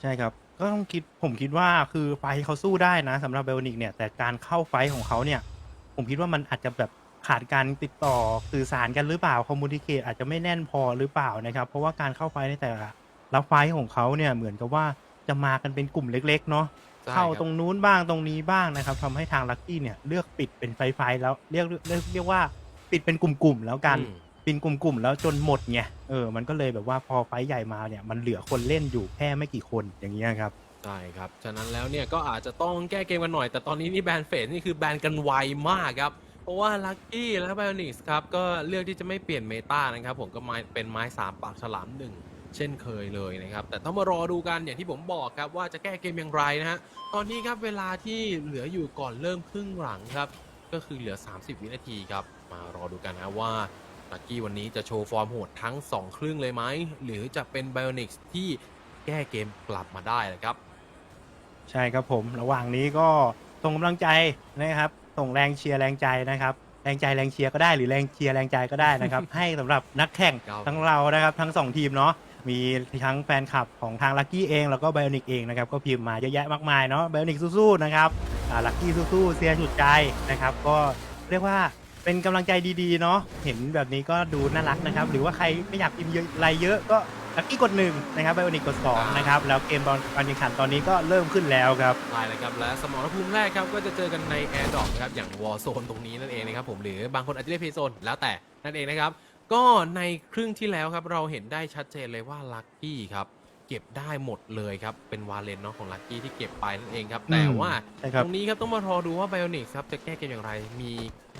ใช่ครับก็ต้องคิดผมคิดว่าคือไฟท์เขาสู้ได้นะสำหรับเบลนิกเนี่ยแต่การเข้าไฟท์ของเขาเนี่ย ผมคิดว่ามันอาจจะแบบขาดการติดต่อสื่อสารกันหรือเปล่าคอมมูนิเคตอาจจะไม่แน่นพอหรือเปล่านะครับ เพราะว่าการเข้าไฟท์ในแต่ละแล้วไฟท์ของเขาเนี่ยเหมือนกับว่าจะมากันเป็นกลุ่มเล็ก ๆ เนาะใช่เข้าครับตรงนู้นบ้างตรงนี้บ้างนะครับทำให้ทางลักกี้เนี่ยเลือกปิดเป็นไฟไฟแล้วเรียกเรียกเรียกว่าปิดเป็นกลุ่มๆแล้วกัน อืม เป็นกลุ่มๆแล้วจนหมดไงเออมันก็เลยแบบว่าพอไฟท์ใหญ่มาเนี่ยมันเหลือคนเล่นอยู่แค่ไม่กี่คนอย่างเงี้ยครับ ใช่ครับ ฉะนั้นแล้วเนี่ยก็อาจจะต้องแก้เกมกันหน่อย แต่ตอนนี้นี่แบนเฟสนี่คือแบนกันไวมากครับ เพราะว่าลั c กี้และ b บ o n i c s ครับก็เลือกที่จะไม่เปลี่ยนเมตานะครับผมก็ไม้เป็นไม้3ปากฉลามหนึ่งเช่นเคยเลยนะครับ แต่ต้องมารอดูกันอย่างที่ผมบอกครับว่าจะแก้เกมอย่างไรนะฮะ ตอนนี้ครับเวลาที่เหลืออยู่ก่อนเริ่มครึ่งหลังครับ ก็คือเหลือ 30 วินาทีครับ มารอดูกันนะว่า ลั c กี้วันนี้จะโชว์ฟอร์มโหดทั้ง 2 ครึ่งเลยไหม หรือจะเป็น b บ o n i c s ที่แก้เกมกลับมาได้นะครับ ใช่ครับผมระหว่างนี้ก็ส่งกำลังใจนะครับ ส่งแรงเชียร์แรงใจนะครับ แรงใจแรงเชียร์ก็ได้หรือแรงเชียร์แรงใจก็ได้นะครับ ให้สำหรับนักแข่งครับ ทั้งเรานะครับ ทั้งสองทีมเนาะมีทั้งแฟนคลับของทางลักกี้เองแล้วก็ไบโอนิกเองนะครับ ก็พิมพ์มาเยอะแยะมากมายเนาะไบโอนิกสู้ๆนะครับลักกี้สู้ๆเสียสุดใจนะครับ ก็เรียกว่า เป็นกำลังใจดีๆเนาะเห็นแบบนี้ก็ดูน่ารักนะครับ หรือว่าใครไม่อยากพิมพ์เยอะอะไรเยอะก็ลักกี้กดหนึ่งนะครับไบโอนิกกดสองนะครับแล้วเกมบอลการแข่งขันตอนนี้ก็เริ่มขึ้นแล้วครับใช่เลยครับและสมรภูมิแรกครับก็จะเจอกันใน Air d r o p นะครับอย่าง War Zone ตรงนี้นั่นเองนะครับผมหรือบางคนอาจจะเรียก Play Zone แล้วแต่นั่นเองนะครับก็ในครึ่งที่แล้วครับเราเห็นได้ชัดเจนเลยว่าลั c กี้ครับ เก็บได้หมดเลยครับ เป็นวาเลนเนาะของลั c กี้ที่เก็บไปนั่นเองครับ แต่ว่าใช่ครับ ตรงนี้ครับต้องมารอดูว่า b i o n i c ครับจะแก้เกมอย่างไร มี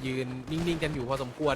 ยืนนิ่งๆกันอยู่พอสมควร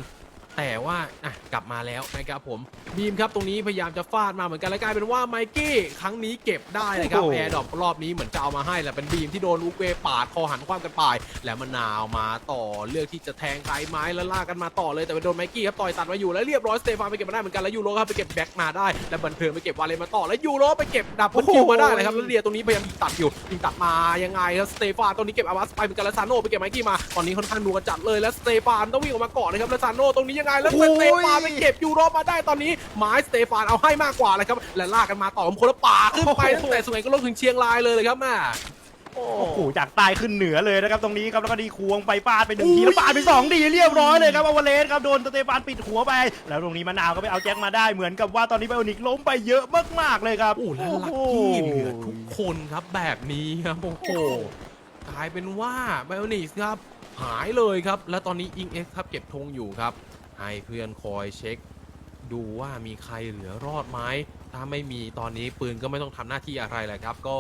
แต่ว่าอะกลับมาแล้วนะครับผมบีมครับตรงนี้พยายามจะฟาดมาเหมือนกันแล้วกลายเป็นว่าไมกี้ครั้งนี้เก็บได้เลยครับโอ้โหแอร์ดรอปรอบนี้เหมือนจะเอามาให้แหละเป็นบีมที่โดนอุกเวปาดคอหันคว้ามกันไปแล้วมะนาวมาต่อเลือกที่จะแทงไกลไม้แล้วลากกันมาต่อเลยแต่ไปโดนไมกี้ครับต่อยตัดมาอยู่แล้วเรียบร้อยสเตฟานไปเก็บมาได้เหมือนกันแล้วยูโรครับไปเก็บแบ็กมาได้แล้วบันเทิงไปเก็บวาเลนมาต่อแล้วยูโรไปเก็บดับเบิลคิวมาได้เลยครับแล้วเรียตรงนี้พยายามยิงตัดอยู่ยิงตัดมายังไงครับสเตฟานตรงนี้เก็บอาวัสไปเหมือนกันแล้วซานโนไปเก็บไมกี้มาตอนนี้ค่อนข้างนัวจัดเลยแล้วสเตฟานต้องวิ่งออกมาก่อนนะครับแล้วซานโนตรงนี้ยังไงแล้วสเตฟานไปเก็บยูโรมาได้ตอนนี้ไม้สเตฟานเอาให้มากกว่าเลยครับและลากกันมาต่อผมคนละป่าขึ้นไปตั้งแต่สุไหงก็ลงถึงเชียงรายเลยเลยครับแม่โอ้โอ้โหจากใต้ขึ้นเหนือเลยนะครับตรงนี้ครับแล้วก็ดีควงไปฟาดไปหนึ่งอุ้ทียแล้วฟาดไปสองทีเรียบร้อยเลยครับอวเลสครับโดนสเตฟานปิดหัวไป แล้วตรงนี้มะนาวก็ไปเอาแจ็คมาได้เหมือนกับว่าตอนนี้ไบโอนิกล้มไปเยอะมากๆเลยครับโอ้แล้วลัคกี้เหลือทุกคนครับแบบนี้ครับโอ้โหกลายเป็นว่าไบโอนิกส์ครับหายเลยครับ แล้วตอนนี้อิงเอ็กครับเก็บธงอยู่ครับ ให้เพื่อนคอยเช็ค ดูว่ามีใครเหลือรอดไหมถ้าไม่มีตอนนี้ปืนก็ไม่ต้องทำหน้าที่อะไรแหละครับ ก็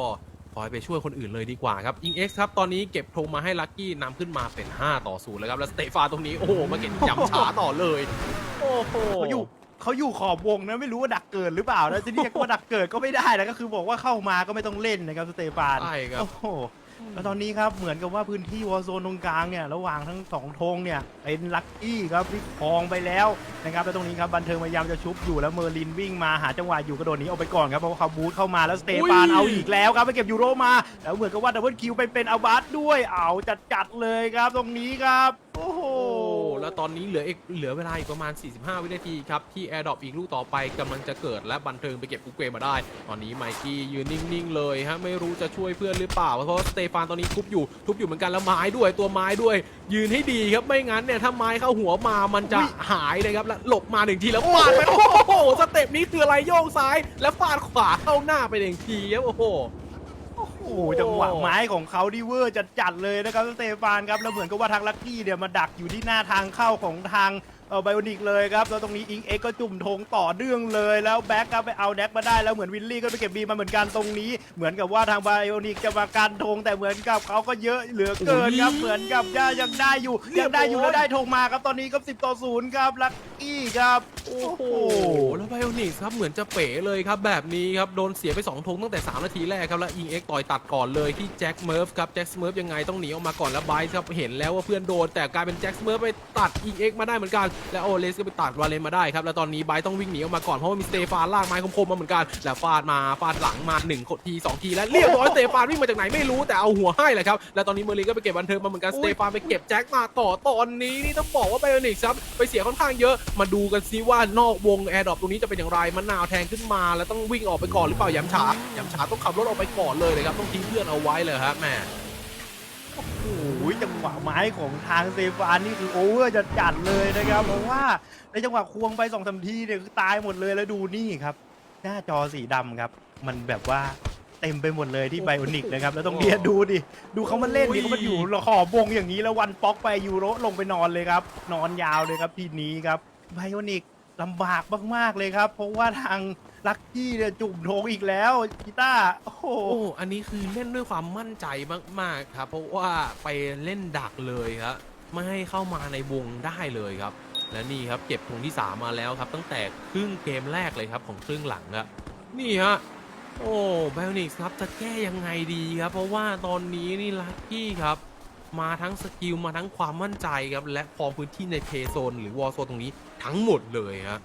คอยไปช่วยคนอื่นเลยดีกว่าครับอิงเอ็กครับ ตอนนี้เก็บธงมาให้ลัคกี้นำขึ้นมาเป็น 5 ต่อ0แล้วครับ แล้วสเตฟานตรงนี้โอ้โหมาเก็บย้ำช้าต่อเลย โอ้โหเขาอยู่เขาอยู่ขอบวงนะไม่รู้ว่าดักเกิดหรือเปล่านะจะเรียกว่าดักเกิดก็ไม่ได้นะก็คือบอกว่าเข้ามาก็ไม่ต้องเล่นนะครับสเตฟานใช่ครับโอ้โห แล้วตอนนี้ครับเหมือนกับว่าพื้นที่วอร์โซนตรงกลางเนี่ยระหว่างทั้งสองธงเนี่ยเป็นลัคกี้ครับที่ครองไปแล้วนะครับแล้วตรงนี้ครับบันเทิงพยายามจะชุบอยู่แล้วเมอร์ลินวิ่งมาหาจังหวะอยู่กระโดดหนี้ออกไปก่อนครับเพราะว่าเขาบูทเข้ามาแล้วสเตฟานอุ้ยเอาอีกแล้วครับไปเก็บยูโรมาแล้วเหมือนกับว่าดับเบิลคิวไปเป็นอาบัสด้วยเอาจัดๆเลยครับตรงนี้ครับโอ้โหโอ้ แล้วตอนนี้เหลืออีกเหลือเวลาอีกประมาณ 45 วินาทีครับ ที่ Air d r o p อีกลูกต่อไปกำลังจะเกิดและบันเทิงไปเก็บกุ๊กเกวมาได้ ตอนนี้ไมกี้ยืนนิ่งๆเลยฮะไม่รู้จะช่วยเพื่อนหรือเปล่า เพราะว่าสเตฟานตอนนี้ทุบอยู่ทุบอยู่เหมือนกันแล้วไม้ด้วยตัวไม้ด้วย ยืนให้ดีครับไม่งั้นเนี่ยถ้าไม้เข้าหัวมามันจะหายเลยครับแล้วหลบมาหนึ่งทีแล้วฟาดไปโอ้โหสเต็ปนี้คืออะไรโยกซ้าย แล้วฟาดขวาเข้าหน้าไปหนึ่งทีครับโอ้โห โอ้โหจังหวะไม้ของเขาดิเวอร์จัดๆเลยนะครับสเตฟานครับแล้วเหมือนกับว่าทางลักกี้เนี่ยมาดักอยู่ที่หน้าทางเข้าของทาง ไบโอนิกเลยครับแล้วตรงนี้อิงเอ็กก็จุ่มธงต่อเนื่องเลยแล้วแบ็กก็ไปเอาแดกมาได้แล้วเหมือนวิลลี่ก็ไปเก็บบีมาเหมือนกันตรงนี้ เหมือนกับว่าทางไบโอนิกจะมาการธงแต่เหมือนกับเขาก็เยอะเหลือเกินครับอุ้ยเหมือนกับย่ายังได้อยู่ยังได้อยู่เรียบร้อยแล้วได้ธงมาครับตอนนี้ก็10ต่อ0ครับลักกี้ครับโอ้โหโอ้โหแล้วไบโอนิกส์ครับเหมือนจะเป๋เลยครับแบบนี้ครับโดนเสียไป2ธงตั้งแต่ 3 นาทีแรกครับแล้วอิงเอ็กต่อยตัดก่อนเลยที่แจ็คเมิร์ฟครับแจ็คเมิร์ฟยังไงต้องหนีออกมาก่อนแล้วไบส์ครับเห็นแล้วว่าเพื่อนโดนแต่กลายเป็นแจ็คเมิร์ฟไปตัดอิงเอ็กมาได้เหมือนกันและโอเลสก็ไปตัดวาเลนมาได้ครับ แล้วตอนนี้ไบรท์ต้องวิ่งหนีออกมาก่อน เพราะว่ามีสเตฟานลากไม้คมๆมาเหมือนกัน แล้วฟาดมาฟาดหลังมาหนึ่งกดทีสองทีและเรียบร้อยสเตฟานวิ่งมาจากไหนไม่รู้แต่เอาหัวให้แหละครับ แล้วตอนนี้เมอร์ลีก็ไปเก็บบันเทิงมาเหมือนกันสเตฟานไปเก็บแจ็คมาต่อตอนนี้นี่ต้องบอกว่าไบโอนิกครับไปเสียค่อนข้างเยอะมาดูกันซิว่านอกวงแอร์ดรอปตรงนี้จะเป็นอย่างไรมะนาวแทงขึ้นมา แล้วต้องวิ่งออกไปก่อนหรือเปล่ายำฉายำฉาต้องขับรถออกไปก่อนเลยนะครับต้องทิ้งเพื่อนเอาไว้เลยครับแม่โอ้โห จังหวะไม้ของทางเซฟานนี่คือโอเวอร์จะจัดเลยนะครับ เพราะว่าในจังหวะควงไปสองสามทีเนี่ยคือตายหมดเลยแล้วดูนี่ครับ หน้าจอสีดำครับ มันแบบว่าเต็มไปหมดเลยที่ไบโอนิกนะครับ แล้วต้องเรียนดูดิ ดูเขามาเล่นดิเขามาอยู่ขอบวงอย่างนี้แล้ววันป๊อกไปยูโรลงไปนอนเลยครับ นอนยาวเลยครับทีนี้ครับไบโอนิก ลำบากมากๆเลยครับ เพราะว่าทางลักกี้เนี่ยจุ่มโถงอีกแล้วกีตาร์โอ้โห โอ้ อันนี้คือเล่นด้วยความมั่นใจมากๆครับ เพราะว่าไปเล่นดักเลยครับไม่ให้เข้ามาในวงได้เลยครับ และนี่ครับเก็บธงที่ 3 มาแล้วครับ ตั้งแต่ครึ่งเกมแรกเลยครับของครึ่งหลังครับนี่ฮะโอ้ไบโอนิกส์ครับจะแก้ยังไงดีครับ เพราะว่าตอนนี้นี่ลักกี้ครับ มาทั้งสกิลมาทั้งความมั่นใจครับและพอพื้นที่ในเพโซนหรือวอลโซนตรงนี้ทั้งหมดเลยครับ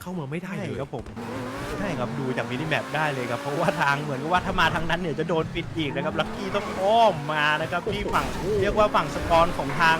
เข้ามาไม่ได้ใช่เลยครับผมใช่ครับดูจากมินิแมปได้เลยครับเพราะว่าทางเหมือนกับว่าถ้ามาทางนั้นเนี่ยจะโดนปิดอีกนะครับลักกี้ต้องอ้อมมานะครับที่ฝั่งเรียกว่าฝั่งสกอร์ของทาง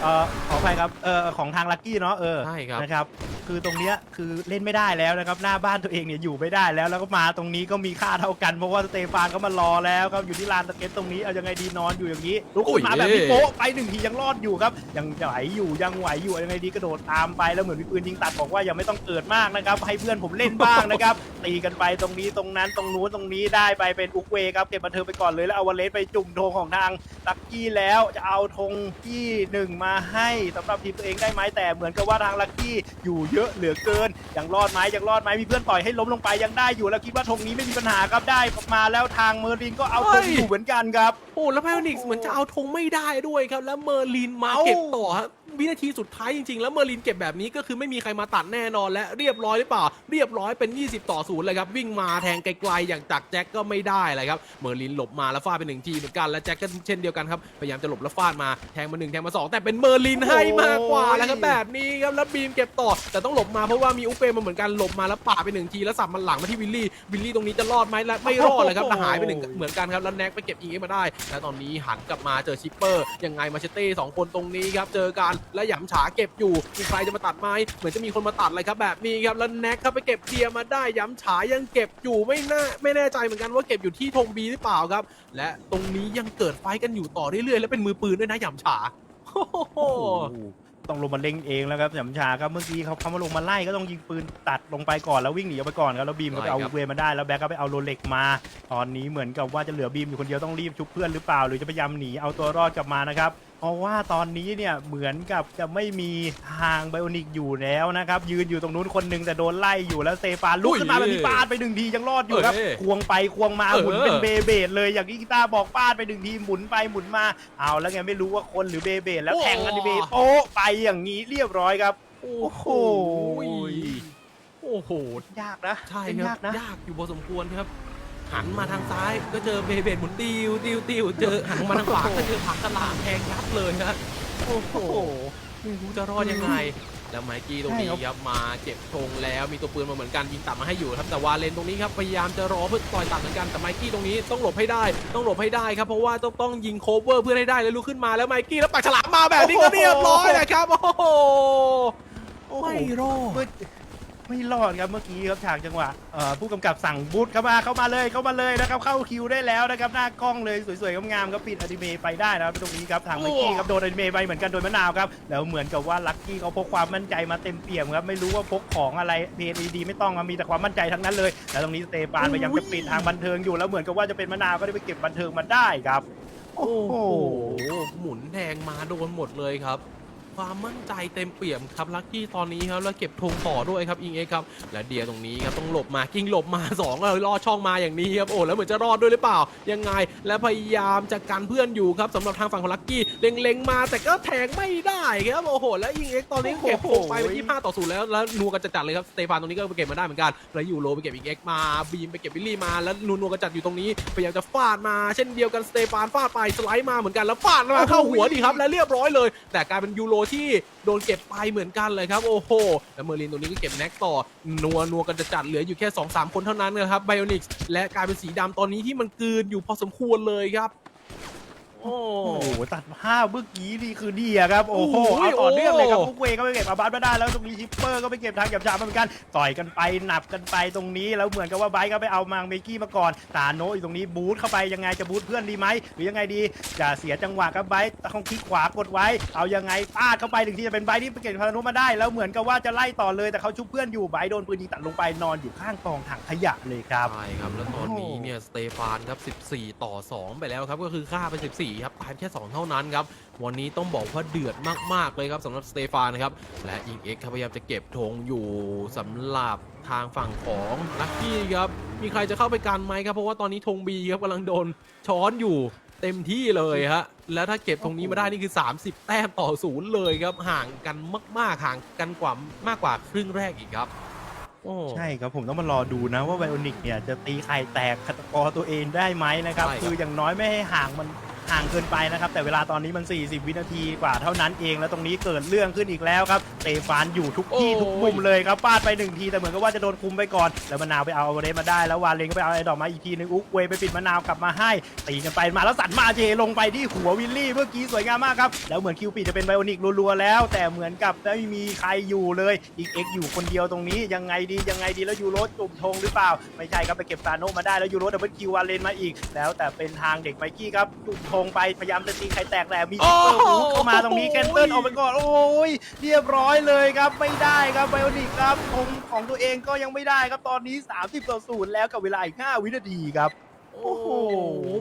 เอ่อขออภัยครับเอ่อของทางลักกี้เนาะเออใช่ครับนะครับคือตรงเนี้ยคือเล่นไม่ได้แล้วนะครับ หน้าบ้านตัวเองเนี่ยอยู่ไม่ได้แล้ว แล้วก็มาตรงนี้ก็มีค่าเท่ากัน เพราะว่าสเตฟานก็มารอแล้วครับอยู่ที่ลานสเก็ตตรงนี้เอายังไงดีนอนอยู่อย่างนี้ลุกขึ้นมาโอ้ยแบบนี้โป๊ะไปหนึ่งทียังรอดอยู่ครับยังไหวอยู่ยังไหวอยู่เอายังไงดีกระโดดตามไปแล้วเหมือนมีปืนยิงตัดบอกว่ายังไม่ต้องเกิดมากนะครับให้เพื่อนผมเล่นบ้างนะครับตีกันไปตรงนี้ตรงนั้นตรงนู้นตรงนี้ได้ไปเป็นอุกเวครับเก็บบันเทิงไปก่อนเลยแล้วเอาวาเลสไปจุ่มธงของทางลักกี้แล้วจะเอาธงที่หนึ่งมาให้สำหรับทีมตัวเองได้ไหมแต่เหมือนกับว่าทางลักกี้อยู่เยอะเหลือเกินยังรอดไหมยังรอดไหมมีเพื่อนต่อยให้ล้มลงไปยังได้อยู่ แล้วคิดว่าธงนี้ไม่มีปัญหาครับได้มาแล้วทางเมอร์ลินก็เอาธงอยู่เหมือนกันครับโอ้แล้วไพโอนิกส์เหมือนจะเอาธงไม่ได้ด้วยครับ แล้วเมอร์ลินมาเอ้าเก็บต่อครับ วินาทีสุดท้ายจริงๆ แล้วเมอร์ลินเก็บแบบนี้ก็คือไม่มีใครมาตัดแน่นอนและเรียบร้อยหรือเปล่า เรียบร้อยเป็น 20 ต่อศูนย์เลยครับ วิ่งมาแทงไกลๆอย่างจากแจ็คก็ไม่ได้เลยครับเมอร์ลินหลบมาแล้วฟาดไปหนึ่งทีเหมือนกันและแจ็คก็เช่นเดียวกันครับพยายามจะหลบแล้วฟาดมาแทงมาหนึ่งแทงมาสองแต่เป็นเมอร์ลินให้มากกว่าแล้วครับแบบนี้ครับแล้วบีมเก็บต่อ แต่ต้องหลบมาเพราะว่ามีอุเปมาเหมือนกันหลบมาแล้วปาไปหนึ่งทีแล้วสับมันหลังมาที่วิลลี่วิลลี่ตรงนี้จะรอดไหมและไม่รอดเลยครับหายไปหนึ่งเหมือนกันครับแล้วแน็กไปเก็บอิงเอ็มาได้ และตอนนี้หันกลับมาเจอชิปเปอร์ยังไงมาเชเต้สองคนตรงนี้ครับเจอกันและหยำฉาเก็บอยู่มีใครจะมาตัดไหมเหมือนจะมีคนมาตัดเลยครับแบบนี้ครับแล้วแน็กครับไปเก็บเคลียร์มาได้หยำฉายังเก็บอยู่ไม่น่าไม่แน่ใจเหมือนกันว่าเก็บอยู่ที่ธงบีหรือเปล่าครับ และตรงนี้ยังเกิดไฟท์กันอยู่ต่อเรื่อยๆและเป็นมือปืนด้วยนะหยำฉาโอ้โหโอ้โหต้องลงมาเล่งเองแล้วครับสำชาครับเมื่อกี้เขาเขามาลงมาไล่ก็ต้องยิงปืนตัดลงไปก่อนแล้ววิ่งหนีออกไปก่อนครับแล้วบีมก็ไปเอาใช่ครับเวมาได้แล้วแบ็กก็ไปเอาโรเล็กมา ตอนนี้เหมือนกับว่าจะเหลือบีมอยู่คนเดียวต้องรีบชุบเพื่อนหรือเปล่า หรือจะพยายามหนีเอาตัวรอดกลับมานะครับ เพราะว่าตอนนี้เนี่ยเหมือนกับจะไม่มีทางไบโอนิกอยู่แล้วนะครับ ยืนอยู่ตรงนู้นคนหนึงแต่โดนไล่อยู่แล้วสเตฟานลุกขึ้นมาแบบนี้ปาดไปหนึ่งทียังรอดอยู่ครับ เอ้ยควงไปควงมาเออ หมุนเป็นเบเบดเลยอย่างที่กีตาร์บอกปาดไปหนึ่งทีหมุนไปหมุนมาเอาแล้วไงไม่รู้ว่าคนหรือเบเบดแล้วแทงกันดิเบโป๊ะไปอย่างนี้เรียบร้อยครับ โอ้โห โอ้โห ยากนะใช่เป็นครัยาบกนะ ยากอยู่พอสมควรครับ หันมาทางซ้ายก็เจอเบเบดหมุนติวติวติวเจอหันมาทางขวาก็เจอผักตลาดแทงยับเลยครับโอ้โหไม่รู้จะรอดยังไง แล้วไมกี้ตรงนี้ใช่ครับครับมาเก็บธงแล้วมีตัวปืนมาเหมือนกันยิงต่ำมาให้อยู่ครับแต่วาเลนตรงนี้ครับพยายามจะรอเพื่อต่อยต่ำเหมือนกันแต่ไมกี้ตรงนี้ต้องหลบให้ได้ ต้องหลบให้ได้ครับเพราะว่าต้องต้องยิงโคเวอร์เพื่อให้ได้แล้วลุกขึ้นมาแล้วไมกี้แล้วปากฉลามมาแบบนี้ก็เรียบร้อยนะครับโอ้โหโอ้โหไม่รอดเมื่อ ไม่รอดครับเมื่อกี้ครับฉากจังหวะเอ่อผู้กำกับสั่งบูทเข้ามาเข้ามาเลยเข้ามาเลยนะครับเข้าคิวได้แล้วนะครับหน้ากล้องเลยสวยๆงามๆครับปิดอนิเมะไปได้นะครับตรงนี้ครับทางไมกี้ครับโดนอนิเมะไปเหมือนกันโดยมะนาวครับแล้วเหมือนกับว่าลัคกี้เขาพกความมั่นใจมาเต็มเปี่ยมครับไม่รู้ว่าพกของอะไรเพดีไม่ต้องครับมีแต่ความมั่นใจทั้งนั้นเลยแล้วตรงนี้สเตฟานพยายามจะปิดทางบันเทิงอยู่แล้วเหมือนกับว่าจะเป็นมะนาวก็ได้ไปเก็บบันเทิงมาได้ครับ โอ้โอ้โหโหหมุนแดงมาโดนหมดเลยครับ ความมั่นใจเต็มเปี่ยมครับลักกี้ตอนนี้ครับแล้วเก็บธงต่อด้วยครับอิงเอ็กซ์ครับและเดียตรงนี้ครับต้องหลบมากิ้งหลบมา2เลยรอดช่องมาอย่างนี้ครับโอ้แล้วเหมือนจะรอดด้วยหรือเปล่า ยังไง และพยายามจะกันเพื่อนอยู่ครับสำหรับทางฝั่งของลักกี้เล็งๆมาแต่ก็แทงไม่ได้ครับโอ้โหแล้วอิงเอ็กซ์ตอนนี้เก็บธงไปเป็น25ต่อศูนย์แล้วแล้วนัวกันจัดๆเลยครับสเตฟานตรงนี้ก็ไปเก็บมาได้เหมือนกันแล้วยูโรไปเก็บอิงเอ็กซ์มาบีมไปเก็บบิลลี่มาแล้วนัวๆกันจัดอยู่ตรงนี้พยายามจะฟาดมาเช่นเดียวกันสเตฟานฟาดไปสไลด์มาเหมือนกันแล้วฟาดมาเข้าหัวดีครับและเรียบร้อยเลย แต่กลายเป็นยูโรที่โดนเก็บไปเหมือนกันเลยครับ โอ้โหแล้วเมอร์ลินตัวนี้ก็เก็บแน็กต่อ นัวนัวกันจะจัดเหลืออยู่แค่ 2-3 คนเท่านั้นนะครับไบโอนิกส์และกลายเป็นสีดำตอนนี้ที่มันกลืนอยู่พอสมควรเลยครับ โอ้โอ้โหตัดภาพเมื่อกี้นี่คือดีอะครับโอ้โหโอ้ยเอาต่อเนื่องเลยครับโอ้ฟุกเวก็ไปเก็บอาบาสมาได้แล้วตรงนี้ชิปเปอร์ก็ไปเก็บทางเก็บชามาเหมือนกันต่อยกันไปหนับกันไปตรงนี้แล้วเหมือนกับว่าไบร์ทก็ไปเอามังเมกี้มาก่อนตาโนอยู่ตรงนี้บูทเข้าไปยังไงจะบูทเพื่อนดีไหมหรือยังไงดีจะเสียจังหวะกับไบร์ทต้องคลิกขวากดไว้ เอายังไงปาดเข้าไปถึงที่จะเป็นไบร์ทที่ไปเก็บพานุมาได้ แล้วเหมือนกับว่าจะไล่ต่อเลยแต่เขาชุบเพื่อนอยู่ไบร์ทโดนปืนยิงตัดลงไปนอนอยู่ข้างกองถังขยะเลยครับ ใช่ครับแล้วตอนนี้เนี่ยสเตฟานครับ 14 ต่อ 2 ไปแล้วครับก็คือฆ่าไป 14ครับตายแค่ 2 เท่านั้นครับ วันนี้ต้องบอกว่าเดือดมาก ๆ เลยครับสำหรับสเตฟานครับ และอิงเอ็กครับพยายามจะเก็บธงอยู่สำหรับทางฝั่งของลัคกี้ครับ มีใครจะเข้าไปกันไหมครับ เพราะว่าตอนนี้ธงบีครับกำลังโดนช้อนอยู่เต็มที่เลยฮะ แล้วถ้าเก็บธงนี้มาได้นี่คือ 30 แต้มต่อศูนย์เลยครับ ห่างกันมาก ๆ ห่างกันกว่ามากกว่าครึ่งแรกอีกครับโอ้ใช่ครับผมต้องมารอดูนะว่าไบโอนิกเนี่ยจะตีไข่แตกคัตกรตัวเองได้ไหมนะครับใช่ครับ คืออย่างน้อยไม่ให้ห่างมัน ห่างเกินไปนะครับ แต่เวลาตอนนี้มัน 40 วินาทีกว่าเท่านั้นเองแล้วตรงนี้เกิดเรื่องขึ้นอีกแล้วครับเตฟานอยู่ทุกที่ทุกมุมเลยครับปาดไปหนึ่งทีแต่เหมือนกับว่าจะโดนคุมไปก่อน แล้วมะนาวไปเอาเรมาได้แล้ววาเลนก็ไปเอาไอ้ดอกมาอีกทีหนึงอุ๊กเวย์ไปปิดมะนาวกลับมาให้ตีกันไปมาแล้วสันมาเจลงไปที่หัววิลลี่เมื่อกี้สวยงามมากครับแล้วเหมือนคิวปิดจะเป็นไบโอนิกรัวๆแล้ว แต่เหมือนกับไม่มีใครอยู่เลยอีกเอ็กอยู่คนเดียวตรงนี้ยังไงดียังไงดีแล้วยูโรจุ่มธงหรือเปล่า ไม่ใช่ครับไปเก็บซาโนมาได้แล้วยูโรดับเบิลคิววาเลนมาอีก แล้วแต่เป็นทางเด็กไมกี้ครับจุ่มธงไปพยายามจะตีใครแตกแต่มีโอ้ซิปเปอร์โหวูดเข้ามาตรงนี้แคนเซิลออกไปก่อนโอ้ยเรียบร้อยเลยครับไม่ได้ครับไบโอนิกครับธงของตัวเองก็ยังไม่ได้ครับตอนนี้ 30ต่อศูนย์แล้วกับเวลาอีก 5 วินาทีครับ โอ้โห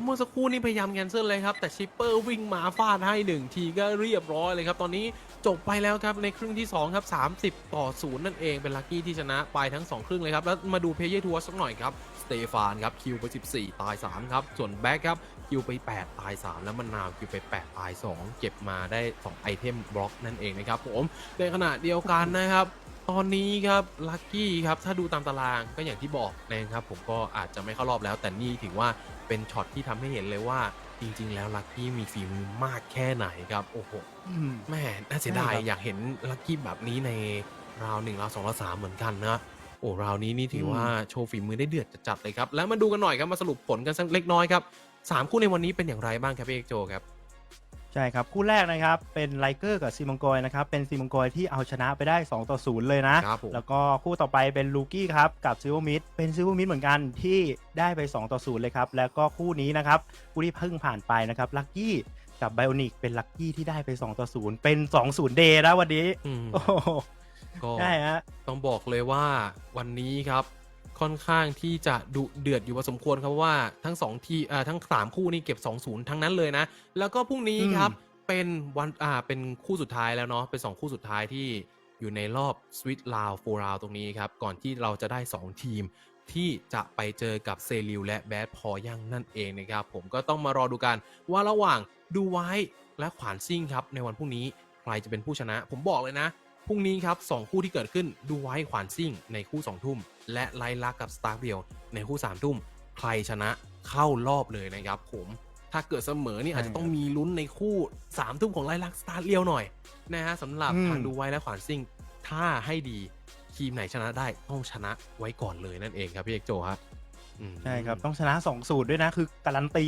เมื่อสักครู่นี้พยายามแคนเซิลเลยครับ แต่ชิปเปอร์วิ่งมาฟาดให้หนึ่งทีก็เรียบร้อยเลยครับ ตอนนี้จบไปแล้วครับในครึ่งที่ 2 ครับ 30 ต่อ 0 นั่นเองเป็นลัคกี้ที่ชนะไปทั้ง 2 ครึ่งเลยครับ แล้วมาดูเพย์เยอร์ทัวร์สักหน่อยครับ สเตฟานครับ คิวไป 14 ตาย 3 ครับ ส่วนแบ็คครับ คิวไป 8 ตาย 3 แล้วมันนาวคิวไป 8 ตาย 2 เก็บมาได้ 2 ไอเทมบล็อกนั่นเองนะครับผมในขณะเดียวกันนะครับตอนนี้ครับลัคกี้ครับถ้าดูตามตารางก็อย่างที่บอกนะครับผมก็อาจจะไม่เข้ารอบแล้ว แต่นี่ถือว่าเป็นช็อตที่ทำให้เห็นเลยว่าจริง ๆ แล้วลัคกี้มีฝีมือมากแค่ไหนครับโอ้โหแม่น่าเสียดายใช่ครับอยากเห็นลัคกี้แบบนี้ในราวหนึ่งราวสองราวสามเหมือนกันนะโอ้ราวนี้นี่ถือว่าโชว์ฝีมือได้เดือดจัดๆเลยครับ แล้วมาดูกันหน่อยครับมาสรุปผลกันสักเล็กน้อยครับ สามคู่ในวันนี้เป็นอย่างไรบ้างครับพี่เอกโจครับ ใช่ครับ คู่แรกนะครับ เป็นไลเกอร์กับซีมังกอยนะครับ เป็นซีมังกอยที่เอาชนะไปได้ 2 ต่อ 0 เลยนะ ครับผม แล้วก็คู่ต่อไปเป็นลูกี้ครับ กับซิลเวอร์มิดเป็นซิลเวอร์มิดเหมือนกันที่ได้ไป 2 ต่อ 0 เลยครับ แล้วก็คู่นี้นะครับ คู่ที่เพิ่งผ่านไปนะครับ ลักกี้กับไบโอนิกเป็นลักกี้ที่ได้ไป 2 ต่อ 0 เป็น 2 0เดย์นะวันนี้อืมโอ้โหก็ ใช่ฮะ ต้องบอกเลยว่าวันนี้ครับ ค่อนข้างที่จะดุเดือดอยู่พอสมควรครับเพราะว่าทั้งสองทีอ่าทั้งสามคู่นี่เก็บ2-0ทั้งนั้นเลยนะ แล้วก็พรุ่งนี้ครับเป็นวันอ่าเป็นคู่สุดท้ายแล้วเนาะเป็น 2 คู่สุดท้ายที่อยู่ในรอบสวิตลาวโฟราวตรงนี้ครับ ก่อนที่เราจะได้ 2 ทีมที่จะไปเจอกับเซริลและแบดพอยังนั่นเองนะครับ ผมก็ต้องมารอดูกันว่าระหว่างดูไว้และขวานซิ่งครับ ในวันพรุ่งนี้ใครจะเป็นผู้ชนะ ผมบอกเลยนะพ รุ่งนี้ครับสองคู่ที่เกิดขึ้นดูไว้ขวานซิ่งในคู่ 2 ทุ่ม และไลลักกับสตาร์เดียวในคู่ 3 ทุ่ม ใครชนะเข้ารอบเลยนะครับผมถ้าเกิดเสมอนี่ใช่อาจจะต้องมีลุ้นในคู่3ทุ่มของไลลักสตาร์เดียวหน่อยนะฮะสำหรับอืมทางดูไว้และขวานซิ่ง ถ้าให้ดีทีมไหนชนะได้ต้องชนะไว้ก่อนเลยนั่นเองครับพี่เอกโจฮะอืมใช่ครับ ต้องชนะ2สูตรด้วยนะ คือการันตี